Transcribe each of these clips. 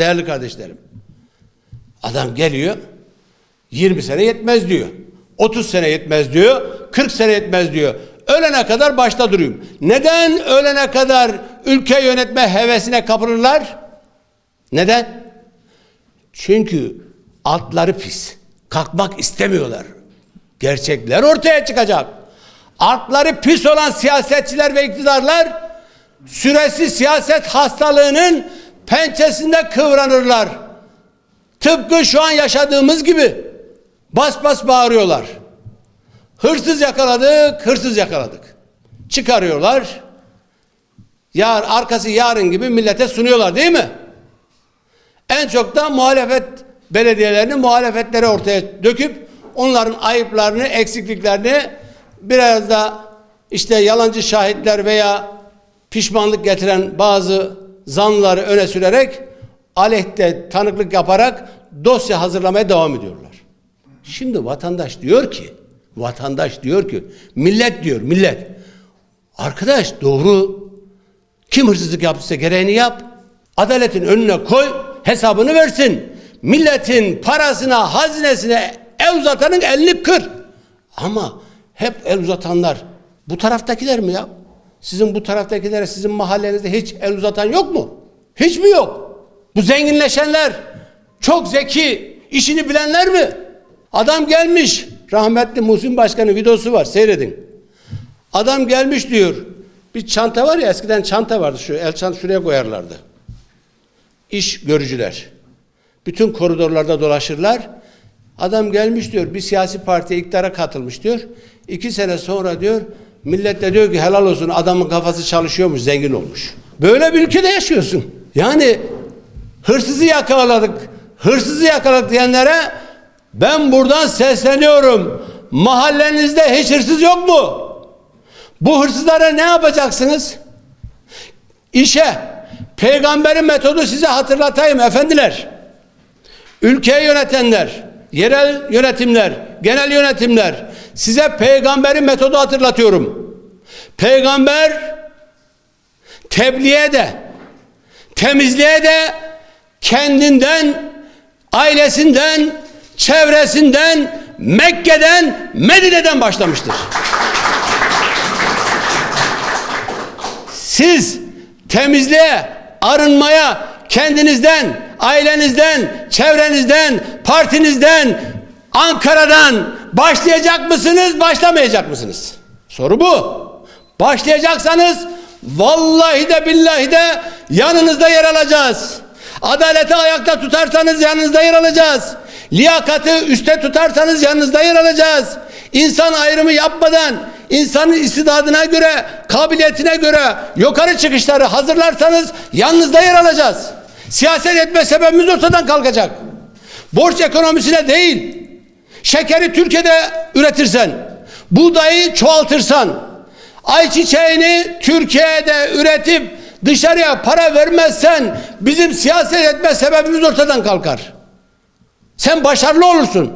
Değerli kardeşlerim. Adam geliyor 20 sene yetmez diyor. 30 sene yetmez diyor. 40 sene yetmez diyor. Ölene kadar başta durayım. Neden ölene kadar ülke yönetme hevesine kapılırlar? Neden? Çünkü altları pis. Kalkmak istemiyorlar. Gerçekler ortaya çıkacak. Altları pis olan siyasetçiler ve iktidarlar süresi siyaset hastalığının pençesinde kıvranırlar. Tıpkı şu an yaşadığımız gibi bas bas bağırıyorlar. Hırsız yakaladık, hırsız yakaladık. Çıkarıyorlar. Yar, arkası yarın gibi millete sunuyorlar değil mi? En çok da muhalefet belediyelerini muhalefetleri ortaya döküp onların ayıplarını, eksikliklerini biraz da işte yalancı şahitler veya pişmanlık getiren bazı zanlıları öne sürerek aleyhte tanıklık yaparak dosya hazırlamaya devam ediyorlar. Şimdi vatandaş diyor ki, vatandaş diyor ki, millet diyor, millet. Arkadaş doğru. Kim hırsızlık yaptıysa gereğini yap. Adaletin önüne koy, hesabını versin. Milletin parasına, hazinesine el uzatanın elini kır. Ama hep el uzatanlar bu taraftakiler mi ya? Sizin bu taraftakilere sizin mahallenizde hiç el uzatan yok mu? Hiç mi yok? Bu zenginleşenler, çok zeki, işini bilenler mi? Adam gelmiş, rahmetli Muhsin Başkan'ın videosu var, seyredin. Adam gelmiş diyor, bir çanta var ya eskiden çanta vardı şu, el çanta şuraya koyarlardı. İş görücüler. Bütün koridorlarda dolaşırlar. Adam gelmiş diyor, bir siyasi partiye iktidara katılmış diyor. İki sene sonra diyor, millet de diyor ki helal olsun adamın kafası çalışıyormuş, zengin olmuş. Böyle bir ülkede yaşıyorsun. Yani hırsızı yakaladık, hırsızı yakaladık diyenlere ben buradan sesleniyorum. Mahallenizde hiç hırsız yok mu? Bu hırsızlara ne yapacaksınız? İşe, peygamberin metodu size hatırlatayım efendiler. Ülkeyi yönetenler, yerel yönetimler, genel yönetimler size peygamberin metodu hatırlatıyorum. Peygamber tebliğe de temizliğe de kendinden, ailesinden, çevresinden, Mekke'den, Medine'den başlamıştır. Siz temizliğe, arınmaya kendinizden, ailenizden, çevrenizden, partinizden, Ankara'dan başlayacak mısınız, başlamayacak mısınız? Soru bu. Başlayacaksanız vallahi de billahi de yanınızda yer alacağız. Adaleti ayakta tutarsanız yanınızda yer alacağız. Liyakatı üste tutarsanız yanınızda yer alacağız. İnsan ayrımı yapmadan insanın istidadına göre, kabiliyetine göre yukarı çıkışları hazırlarsanız yanınızda yer alacağız. Siyaset etme sebebimiz ortadan kalkacak. Borç ekonomisine değil, şekeri Türkiye'de üretirsen, buğdayı çoğaltırsan, ayçiçeğini Türkiye'de üretip dışarıya para vermezsen bizim siyaset etme sebebimiz ortadan kalkar. Sen başarılı olursun.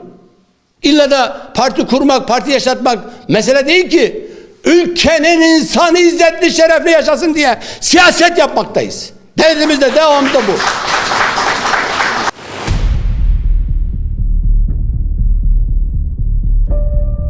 İlla da parti kurmak, parti yaşatmak mesele değil ki. Ülkenin insanı izzetli şerefli yaşasın diye siyaset yapmaktayız. Derdimiz de devamı da bu.